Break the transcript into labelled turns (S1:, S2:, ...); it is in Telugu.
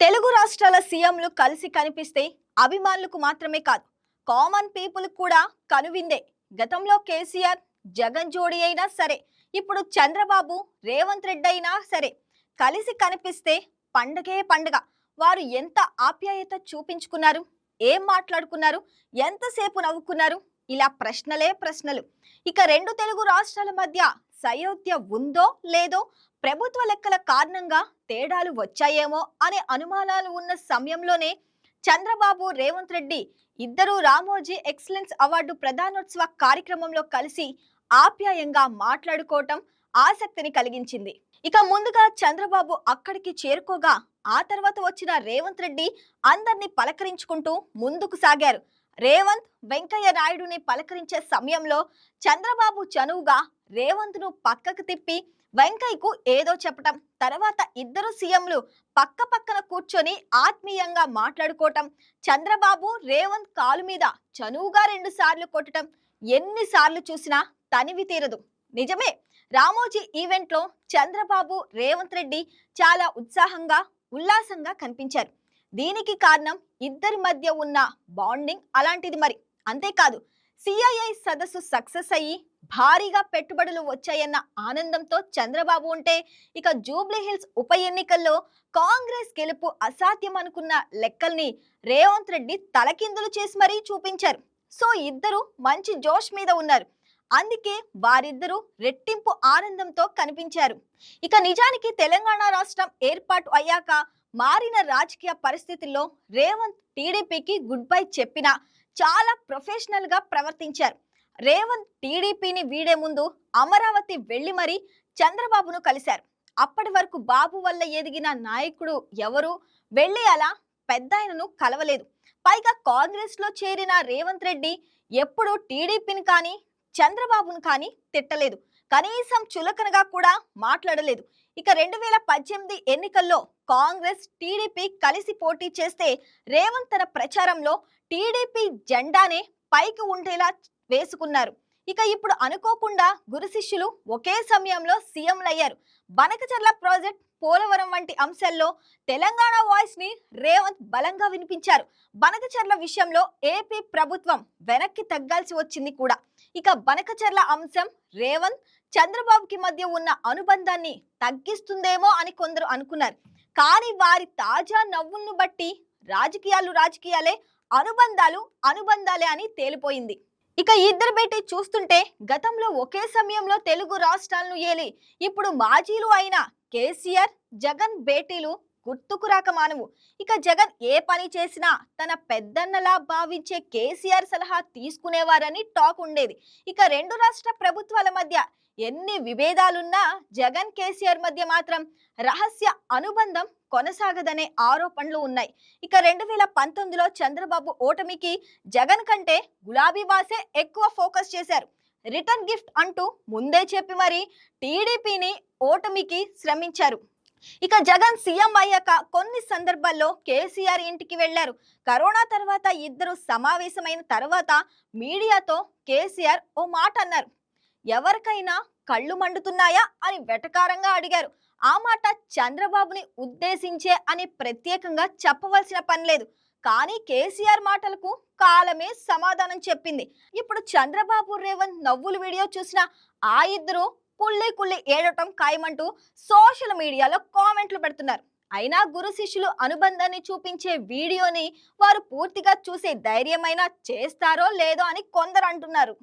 S1: తెలుగు రాష్ట్రాల సీఎంలు కలిసి కనిపిస్తే అభిమానులకు మాత్రమే కాదు కామన్ పీపుల్ కూడా కనువిందే. గతంలో కేసీఆర్ జగన్ జోడి అయినా సరే ఇప్పుడు చంద్రబాబు రేవంత్ రెడ్డి అయినా సరే కలిసి కనిపిస్తే పండగే పండగ. వారు ఎంత ఆప్యాయత చూపించుకున్నారు? ఏం మాట్లాడుకున్నారు? ఎంతసేపు నవ్వుకున్నారు? ఇలా ప్రశ్నలే ప్రశ్నలు. ఇక రెండు తెలుగు రాష్ట్రాల మధ్య సయోధ్య ఉందో లేదో ప్రభుత్వ లెక్కల కారణంగా తేడాలు వచ్చాయేమో అనే అనుమానాలు ఉన్న సమయంలోనే చంద్రబాబు రేవంత్ రెడ్డి ఇద్దరు రామోజీ ఎక్సలెన్స్ అవార్డు ప్రధానోత్సవ కార్యక్రమంలో కలిసి ఆప్యాయంగా మాట్లాడుకోవటం ఆసక్తిని కలిగించింది. ఇక ముందుగా చంద్రబాబు అక్కడికి చేరుకోగా ఆ తర్వాత వచ్చిన రేవంత్ రెడ్డి అందరినీ పలకరించుకుంటూ ముందుకు సాగారు. రేవంత్ వెంకయ్య నాయుడుని పలకరించే సమయంలో చంద్రబాబు చనువుగా రేవంత్ను పక్కకు తిప్పి వెంకయ్యకు ఏదో చెప్పటం తర్వాత ఇద్దరు సీఎంలు పక్క పక్కన కూర్చొని ఆత్మీయంగా మాట్లాడుకోవటం చంద్రబాబు రేవంత్ కాలు మీద చనువుగా రెండు సార్లు కొట్టడం ఎన్నిసార్లు చూసినా తనివి తీరదు. నిజమే రామోజీ ఈవెంట్లో చంద్రబాబు రేవంత్ రెడ్డి చాలా ఉత్సాహంగా ఉల్లాసంగా కనిపించారు. దీనికి కారణం ఇద్దరి మధ్య ఉన్న బాండింగ్ అలాంటిది మరి. అంతేకాదు సిఐఐ సదస్సు సక్సెస్ అయ్యి భారీగా పెట్టుబడులు వచ్చాయన్న ఆనందంతో చంద్రబాబు ఉంటే ఇక జూబ్లీ హిల్స్ ఉప ఎన్నికల్లో కాంగ్రెస్ గెలుపు అసాధ్యం అనుకున్న లెక్కల్ని రేవంత్ రెడ్డి తలకిందులు చేసి మరీ చూపించారు. సో ఇద్దరు మంచి జోష్ మీద ఉన్నారు. అందుకే వారిద్దరూ రెట్టింపు ఆనందంతో కనిపించారు. ఇక నిజానికి తెలంగాణ రాష్ట్రం ఏర్పాటు అయ్యాక మారిన రాజకీయ పరిస్థితుల్లో రేవంత్ టీడీపీకి గుడ్ బై చెప్పినా చాలా ప్రొఫెషనల్గా ప్రవర్తించారు. రేవంత్ టీడీపీని వీడే ముందు అమరావతి వెళ్ళి మరీ చంద్రబాబును కలిశారు. అప్పటి వరకు బాబు వల్ల ఎదిగిన నాయకుడు ఎవరు? వెళ్ళి అలా పెద్దాయనను కలవలేదు. పైగా కాంగ్రెస్లో చేరిన రేవంత్ రెడ్డి ఎప్పుడు టీడీపీని కానీ చంద్రబాబును కానీ తిట్టలేదు. కనీసం చులకనగా కూడా మాట్లాడలేదు. ఇక రెండు వేల పద్దెనిమిది ఎన్నికల్లో కాంగ్రెస్ టీడీపీ కలిసి పోటీ చేస్తే రేవంత్ తన ప్రచారంలో టీడీపీ జెండానే పైకి ఉండేలా వేసుకున్నారు. ఇక ఇప్పుడు అనుకోకుండా గురు శిష్యులు ఒకే సమయంలో సీఎంలయ్యారు. బనకచర్ల ప్రాజెక్ట్ పోలవరం వంటి అంశాల్లో తెలంగాణ వాయిస్ని రేవంత్ బలంగా వినిపించారు. బనకచర్ల విషయంలో ఏపీ ప్రభుత్వం వెనక్కి తగ్గాల్సి వచ్చింది కూడా. ఇక బనకచర్ల అంశం రేవంత్ చంద్రబాబుకి మధ్య ఉన్న అనుబంధాన్ని తగ్గిస్తుందేమో అని కొందరు అనుకున్నారు. కానీ వారి తాజా నవ్వులను బట్టి రాజకీయాలు రాజకీయాలే అనుబంధాలు అనుబంధాలే అని తేలిపోయింది. ఇక ఇద్దరు భేటీ చూస్తుంటే గతంలో ఒకే సమయంలో తెలుగు రాష్ట్రాలను ఏలి ఇప్పుడు మాజీలు అయిన కేసీఆర్ జగన్ భేటీలు గుర్తుకు రాక మానవు. ఇక జగన్ ఏ పని చేసినా తన పెద్దన్నలా భావించే కేసీఆర్ సలహా తీసుకునేవారని టాక్ ఉండేది. ఇక రెండు రాష్ట్ర ప్రభుత్వాల మధ్య ఎన్ని విభేదాలున్నా జగన్ కేసీఆర్ మధ్య మాత్రం రహస్య అనుబంధం కొనసాగదనే ఆరోపణలు ఉన్నాయి. ఇక రెండు వేల పంతొమ్మిదిలో చంద్రబాబు ఓటమికి జగన్ కంటే గులాబీ బాసే ఎక్కువ ఫోకస్ చేశారు. రిటర్న్ గిఫ్ట్ అంటూ ముందే చెప్పి మరి టీడీపీని ఓటమికి శ్రమించారు. ఇక జగన్ సీఎం అయ్యాక కొన్ని సందర్భాల్లో కేసీఆర్ ఇంటికి వెళ్ళారు కరోనా తర్వాత ఇద్దరు సమావేశమైన తర్వాత మీడియాతో కేసీఆర్ ఓ మాట అన్నారు. ఎవరికైనా కళ్ళు మండుతున్నాయా అని వెటకారంగా అడిగారు. ఆ మాట చంద్రబాబుని ఉద్దేశించే అని ప్రత్యేకంగా చెప్పవలసిన పని లేదు. కానీ కేసీఆర్ మాటలకు కాలమే సమాధానం చెప్పింది. ఇప్పుడు చంద్రబాబు రేవంత్ నవ్వుల వీడియో చూసిన ఆ ఇద్దరు కుళ్ళి కుళ్ళి ఏడటం ఖాయమంటూ సోషల్ మీడియాలో కామెంట్లు పెడుతున్నారు. అయినా గురు శిష్యులు అనుబంధాన్ని చూపించే వీడియోని వారు పూర్తిగా చూసే ధైర్యమైనా చేస్తారో లేదో అని కొందరు అంటున్నారు.